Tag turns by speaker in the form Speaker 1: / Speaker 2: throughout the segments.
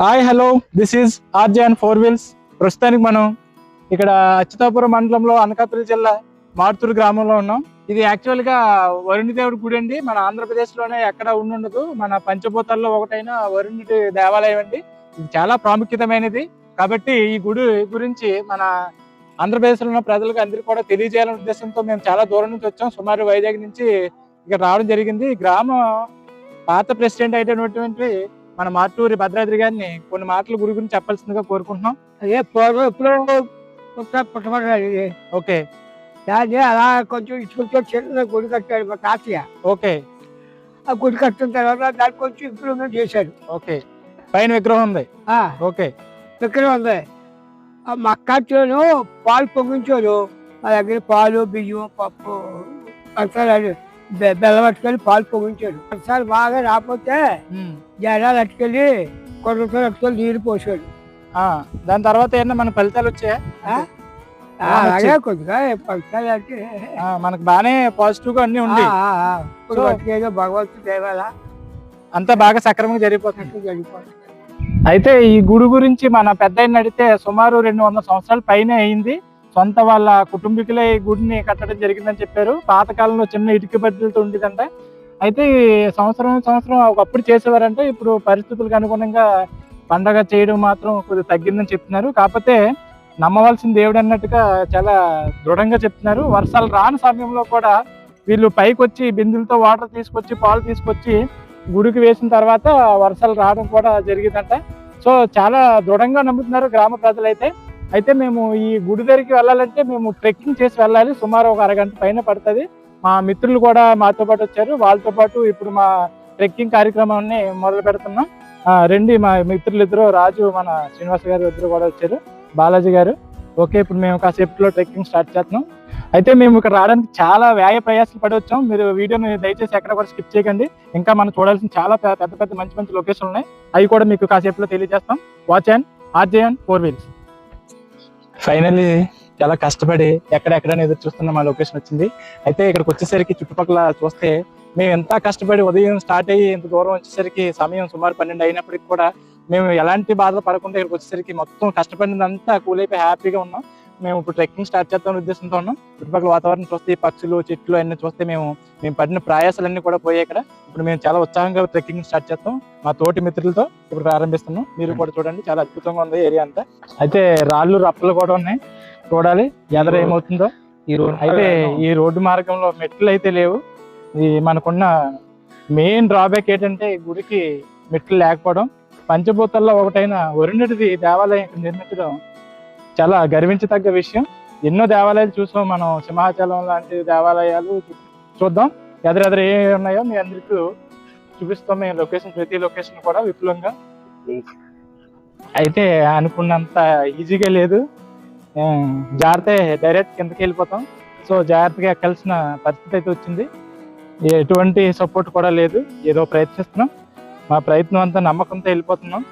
Speaker 1: Hi hello. This is RJ and four wheels. ప్రస్తుతానికి మనం ఇక్కడ అచ్యుతాపురం మండలంలో అనకాపల్లి జిల్లా మార్తూరు గ్రామంలో ఉన్నాం. ఇది యాక్చువల్గా వరుణి దేవుడి గుడి అండి. మన ఆంధ్రప్రదేశ్లోనే ఎక్కడ ఉండుండదు మన పంచభూతాల్లో ఒకటైన వరుణుడి దేవాలయం అండి. ఇది చాలా ప్రాముఖ్యతమైనది కాబట్టి ఈ గుడి గురించి మన ఆంధ్రప్రదేశ్లో ఉన్న ప్రజలకు అందరికీ కూడా తెలియజేయాలనే ఉద్దేశంతో మేము చాలా దూరం నుంచి వచ్చాం. సుమారు వైజాగ్ నుంచి ఇక్కడ రావడం జరిగింది. ఈ గ్రామం పాత ప్రెసిడెంట్ అయినటువంటి మన మార్టూరి భద్రాద్రి గారిని కొన్ని మాటల గురి గురించి చెప్పాల్సిందిగా కోరుకుంటున్నాం.
Speaker 2: అదే పూర్వం ఎప్పుడో పుట్ట పుట్టబడ్డాడు ఇది
Speaker 1: ఓకే.
Speaker 2: దాన్ని అలా కొంచెం చిన్న గుడి కట్టాడు మా తాతయ్య.
Speaker 1: ఓకే.
Speaker 2: ఆ గుడి కట్టిన తర్వాత దాన్ని కొంచెం ఇంప్రూవ్మెంట్ చేశాడు.
Speaker 1: ఓకే. పైన విగ్రహం ఉంది.
Speaker 2: ఆ,
Speaker 1: ఓకే.
Speaker 2: ఇక్కడ ఉంది. ఆ మక్కచ్చాను పాలు పొంగించాడు మా దగ్గర పాలు బియ్యం పప్పు ఒకసారి బెల్లం పట్టుకొని పాలు పొంగించాడు. ఒకసారి బాగా రాకపోతే. జనాలు అట్టుకెళ్ళి కొడుకుతో అట్టుకెళ్ళి నీరు పోసాడు.
Speaker 1: ఆ, దాని తర్వాత ఏమన్నా మన ఫలితాలు వచ్చాయా?
Speaker 2: అలాగే కొద్దిగా పక్షాలు అంటే
Speaker 1: మనకు బాగానే పాజిటివ్గా అన్ని ఉంది.
Speaker 2: బతికేదో భగవంతుడు దేవాల
Speaker 1: అంతా బాగా సక్రమంగా జరిగిపోతుంది.
Speaker 2: జరిగిపోతుంది.
Speaker 1: అయితే ఈ గుడి గురించి మన పెద్ద అడిగితే సుమారు రెండు వందల సంవత్సరాల పైనే అయింది. సొంత వాళ్ళ కుటుంబీకులే ఈ గుడిని కట్టడం జరిగిందని చెప్పారు. పాతకాలంలో చిన్న ఇటుక బద్దలతో ఉండేదంట. అయితే సంవత్సరం సంవత్సరం ఒకప్పుడు చేసేవారంటే ఇప్పుడు పరిస్థితులకు అనుగుణంగా పండగ చేయడం మాత్రం కొద్దిగా తగ్గిందని చెప్తున్నారు. కాకపోతే నమ్మవలసిన దేవుడు అన్నట్టుగా చాలా దృఢంగా చెప్తున్నారు. వర్షాలు రాని సమయంలో కూడా వీళ్ళు పైకి వచ్చి బిందులతో వాటర్ తీసుకొచ్చి పాలు తీసుకొచ్చి గుడికి వేసిన తర్వాత వర్షాలు రావడం కూడా జరిగిందంట. సో చాలా దృఢంగా నమ్ముతున్నారు గ్రామ ప్రజలైతే. అయితే మేము ఈ గుడి దగ్గరికి వెళ్ళాలంటే మేము ట్రెక్కింగ్ చేసి వెళ్ళాలి. సుమారు ఒక అరగంట పైన పడుతుంది. మా మిత్రులు కూడా మాతో పాటు వచ్చారు. వాళ్ళతో పాటు ఇప్పుడు మా ట్రెక్కింగ్ కార్యక్రమాన్ని మొదలు పెడుతున్నాం. రెండు మా మిత్రులు ఇద్దరు రాజు మన శ్రీనివాస్ గారు ఇద్దరు కూడా వచ్చారు. బాలాజీ గారు. ఓకే ఇప్పుడు మేము కాసేపులో ట్రెక్కింగ్ స్టార్ట్ చేస్తున్నాం. అయితే మేము ఇక్కడ రావడానికి చాలా వ్యాయ ప్రయాసాలు పడి వచ్చాం. మీరు వీడియోని దయచేసి ఎక్కడ కూడా స్కిప్ చేయకండి. ఇంకా మనం చూడాల్సిన చాలా పెద్ద పెద్ద మంచి మంచి లొకేషన్ ఉన్నాయి. అవి కూడా మీకు కాసేపులో తెలియజేస్తాం. Watch and RJ and four wheels finally చాలా కష్టపడి ఎక్కడెక్కడ ఎదురు చూస్తున్న మా లొకేషన్ వచ్చింది. అయితే ఇక్కడికి వచ్చేసరికి చుట్టుపక్కల చూస్తే మేము ఎంత కష్టపడి ఉదయం స్టార్ట్ అయ్యి ఇంత దూరం వచ్చేసరికి సమయం సుమారు పన్నెండు అయినప్పటికి కూడా మేము ఎలాంటి బాధ పడకుండా ఇక్కడికి వచ్చేసరికి మొత్తం కష్టపడినంతా కూల్ అయిపోయి హ్యాపీగా ఉన్నాం. మేము ఇప్పుడు ట్రెక్కింగ్ స్టార్ట్ చేద్దాం ఉద్దేశంతో ఉన్నాం. చుట్టుపక్కల వాతావరణం చూస్తే పక్షులు చెట్లు అన్ని చూస్తే మేము మేము పడిన ప్రయాసాలన్నీ కూడా పోయాయి ఇక్కడ. ఇప్పుడు మేము చాలా ఉత్సాహంగా ట్రెక్కింగ్ స్టార్ట్ చేస్తాం. మా తోటి మిత్రులతో ఇప్పుడు ప్రారంభిస్తున్నాం. మీరు కూడా చూడండి చాలా అద్భుతంగా ఉంది ఏరియా అంతా. అయితే రాళ్ళు రప్పలు కూడా ఉన్నాయి. చూడాలి ఎదర ఏమవుతుందో.
Speaker 3: ఈ రోడ్
Speaker 1: అయితే ఈ రోడ్డు మార్గంలో మెట్లు అయితే లేవు. ఈ మనకున్న మెయిన్ డ్రాబ్యాక్ ఏంటంటే ఈ గుడికి మెట్లు లేకపోవడం. పంచభూతాల్లో ఒకటైన వరుణుడిది దేవాలయం నిర్మించడం చాలా గర్వించదగ్గ విషయం. ఎన్నో దేవాలయాలు చూసాం మనం సింహాచలం లాంటి దేవాలయాలు చూద్దాం. ఎదురెదురు ఏ ఉన్నాయో మీ అందరికీ చూపిస్తాం. మేము లొకేషన్ ప్రతి లొకేషన్ కూడా విపులంగా. అయితే అనుకున్నంత ఈజీగా లేదు. జాగ్రత్త డైరెక్ట్ కిందకి వెళ్ళిపోతాం. సో జాగ్రత్తగా ఎక్కాల్సిన పరిస్థితి అయితే వచ్చింది. ఎటువంటి సపోర్ట్ కూడా లేదు. ఏదో ప్రయత్నిస్తున్నాం. మా ప్రయత్నం అంతా నమ్మకంతో వెళ్ళిపోతున్నాం.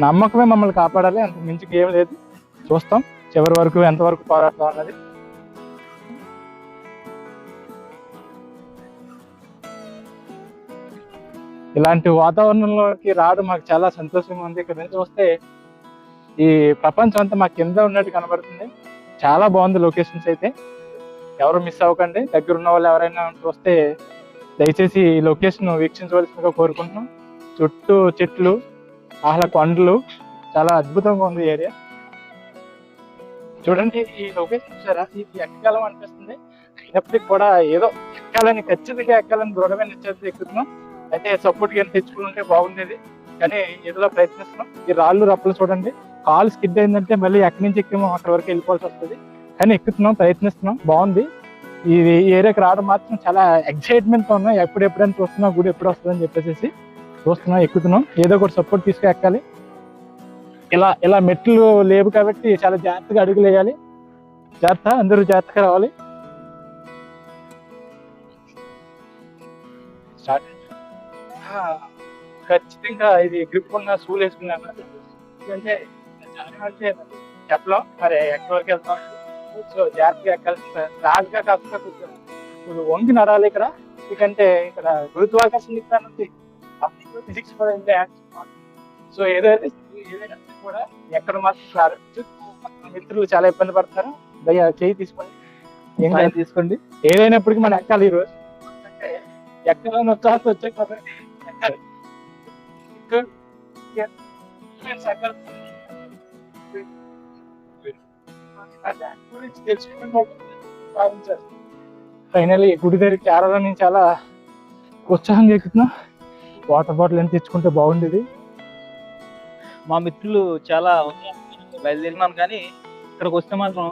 Speaker 1: నమ్మకమే మమ్మల్ని కాపాడాలి. అంత మించి ఏం లేదు. చూస్తాం. చివరి వరకు ఎంతవరకు పోరాడతాం అన్నది. ఇలాంటి వాతావరణంలోకి రావడం మాకు చాలా సంతోషంగా ఉంది. ఇక్కడ నుంచి వస్తే ఈ ప్రపంచం అంతా మా కింద ఉన్నట్టు కనబడుతుంది. చాలా బాగుంది లొకేషన్స్ అయితే. ఎవరు మిస్ అవ్వకండి. దగ్గర ఉన్న వాళ్ళు ఎవరైనా చూస్తే దయచేసి ఈ లొకేషన్ వీక్షించవలసిందిగా కోరుకుంటున్నాం. చుట్టూ చెట్లు ఆహ్లా కొండలు చాలా అద్భుతంగా ఉంది ఏరియా. చూడండి ఈ లొకేషన్ చూసారా? ఇది ఎక్కగలం అనిపిస్తుంది. అయినప్పటికీ కూడా ఏదో ఎక్కాలని ఖచ్చితంగా ఎక్కాలని దృఢమైన నిశ్చయిత ఎక్కుతున్నాం. అయితే సపోర్ట్ కానీ తెచ్చుకుని ఉంటే బాగుండేది. కానీ ఏదో ప్రయత్నిస్తున్నాం. ఈ రాళ్ళు రప్పలు చూడండి. కాలు స్కిడ్ అయిందంటే మళ్ళీ ఎక్కడి నుంచి ఎక్కేమో అక్కడ వరకు వెళ్ళిపోవాల్సి వస్తుంది. కానీ ఎక్కుతున్నాం ప్రయత్నిస్తున్నాం. బాగుంది. ఇది ఏరియాకి రావడం మాత్రం చాలా ఎక్సైట్మెంట్తో ఉన్నాం. ఎప్పుడు ఎప్పుడైనా చూస్తున్నాం గుడి ఎప్పుడు వస్తుందని చెప్పేసి చూస్తున్నాం ఎక్కుతున్నాం. ఏదో ఒకటి సపోర్ట్ తీసుకు ఎక్కాలి ఇలా ఇలా మెట్లు లేవు కాబట్టి చాలా జాగ్రత్తగా అడుగులు వేయాలి జాగ్రత్త అందరూ జాగ్రత్తగా రావాలి. స్టార్ట్ ఖచ్చితంగా ఇది గ్రిప్ ఉన్న షూలు వేసుకున్నాను ఎందుకంటే అంటే చెప్పలేం. మరి ఎక్కడి వరకు వెళ్తాం? సో జాగ్రత్తగా ఎక్కాల్సిన రాజుగా కాకుండా కొంచెం వంగి నడాలి ఇక్కడ. ఎందుకంటే ఇక్కడ గురుత్వాకర్షణ ఉంది. ఫిజిక్స్ కూడా సో ఏదైతే కూడా ఎక్కడ మాత్రం మిత్రులు చాలా ఇబ్బంది పడతారు దయ చేయి తీసుకోండి. ఏం కాదు.
Speaker 3: తీసుకోండి.
Speaker 1: ఏదైనప్పటికీ మనం ఎక్కాలి ఈ రోజు. అంటే ఎక్కడైనా ఉత్సాహంతో వచ్చే దాని గురించి తెలుసుకుని ఫైనల్లీ గుడి దగ్గరికి చేరాలని చాలా ఉత్సాహంగా ఎక్కుతున్నా. వాటర్ బాటిల్ ఎంత తెచ్చుకుంటే బాగుండేది.
Speaker 3: మా మిత్రులు చాలా ఉత్సాహంగా బయలుదేరినాం కానీ ఇక్కడికి వస్తే మాత్రం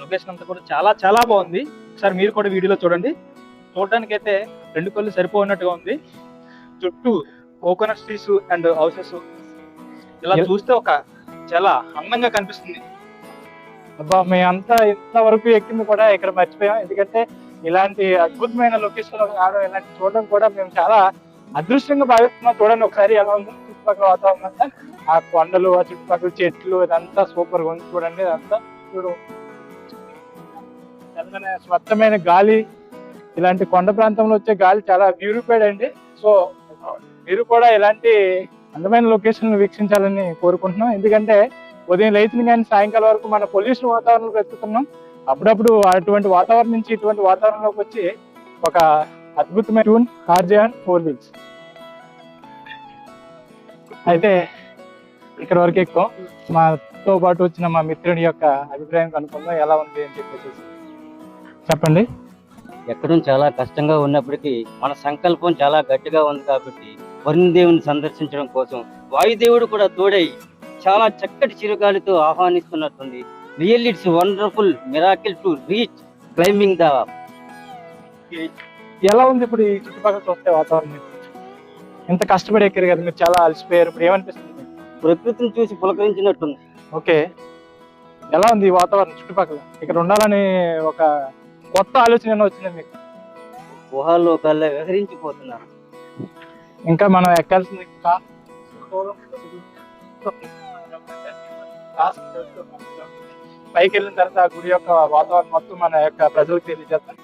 Speaker 3: లొకేషన్ అంతా కూడా చాలా చాలా బాగుంది. ఒకసారి మీరు కూడా వీడియోలో చూడండి. చూడడానికి అయితే రెండు కళ్ళు సరిపోయినట్టుగా ఉంది. చుట్టూ కోకోనట్ ట్రీస్ అండ్ హౌసెస్ ఇలా చూస్తే ఒక చాలా అందంగా కనిపిస్తుంది.
Speaker 1: అబ్బా మేమంతా ఇంతవరకు ఎక్కింది కూడా ఇక్కడ మర్చిపోయాం. ఎందుకంటే ఇలాంటి అద్భుతమైన లొకేషన్ రావడం ఇలాంటి చూడడం కూడా మేము చాలా అదృష్టంగా భావిస్తున్నాం. చూడండి ఒకసారి ఎలా ఉంది చుట్టుపక్కల వాతావరణం అంతా. ఆ కొండలు ఆ చుట్టుపక్కల చెట్లు ఇదంతా సూపర్గా ఉంది చూడండి ఇదంతా చూడు. స్వచ్ఛమైన గాలి ఇలాంటి కొండ ప్రాంతంలో వచ్చే గాలి చాలా ప్యూరిఫైడ్ అండి. సో మీరు కూడా ఇలాంటి అందమైన లొకేషన్ వీక్షించాలని కోరుకుంటున్నాం. ఎందుకంటే ఉదయం లేచిన కానీ సాయంకాలం వరకు మన పొల్యూషన్ వాతావరణం వెతుకుతున్నాం అప్పుడప్పుడు అటువంటి వాతావరణం నుంచి ఇటువంటి వాతావరణంలోకి వచ్చి ఒక అద్భుతమైన ట్యూన్ ఆర్జేఆర్ ఫోర్ వీల్స్ అయితే ఇక్కడ వరకు ఎక్కువ. మాతో పాటు వచ్చిన మా మిత్రుడి యొక్క అభిప్రాయం కనుక్కుందాం ఎలా ఉంది అని చెప్పేసి. చెప్పండి.
Speaker 4: ఎక్కడం చాలా కష్టంగా ఉన్నప్పటికీ మన సంకల్పం చాలా గట్టిగా ఉంది కాబట్టి వరుణదేవుని సందర్శించడం కోసం వాయుదేవుడు కూడా తోడై చాలా చక్కటి చిరుగాలితో ఆహ్వానిస్తున్నట్టుంది. Real it's wonderful miracle to reach climbing the
Speaker 1: ఎలా ఉంది ఇప్పుడు ఈ చుట్టుపక్కల చూస్తే వాతావరణం? ఇంత కష్టపడి ఎక్కారు కదా మీరు చాలా అలసిపోయారు. ఇప్పుడు ఏమనిపిస్తుంది?
Speaker 4: ప్రకృతిని చూసి పులకరించినట్టుంది.
Speaker 1: ఓకే. ఎలా ఉంది ఈ వాతావరణం చుట్టుపక్కల? ఇక్కడ ఉండాలని ఒక కొత్త ఆలోచన వచ్చింది మీకు?
Speaker 4: గుహాలోకాల్లో విహరించిపోతున్నారు
Speaker 1: ఇంకా మనం ఎక్కాల్సింది పైకి వెళ్ళిన తర్వాత ఆ గుడి యొక్క వాతావరణం మొత్తం మన యొక్క ప్రజలకు తెలియజేస్తాం